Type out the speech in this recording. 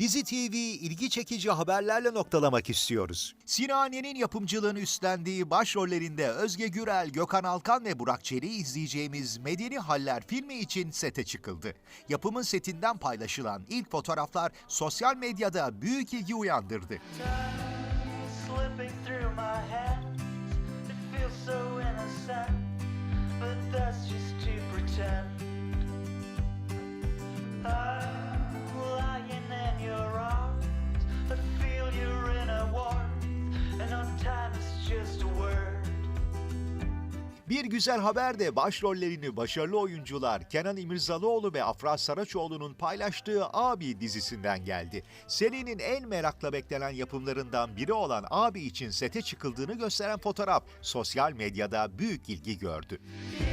Dizi TV ilgi çekici haberlerle noktalamak istiyoruz. Sinani'nin yapımcılığını üstlendiği başrollerinde Özge Gürel, Gökhan Alkan ve Burak Çelik'i izleyeceğimiz Medeni Haller filmi için sete çıkıldı. Yapımın setinden paylaşılan ilk fotoğraflar sosyal medyada büyük ilgi uyandırdı. so innocent, but that's just to pretend. Bir güzel haber de başrollerini başarılı oyuncular Kenan İmirzalıoğlu ve Afra Saraçoğlu'nun paylaştığı Abi dizisinden geldi. Serinin en merakla beklenen yapımlarından biri olan Abi için sete çıkıldığını gösteren fotoğraf sosyal medyada büyük ilgi gördü. You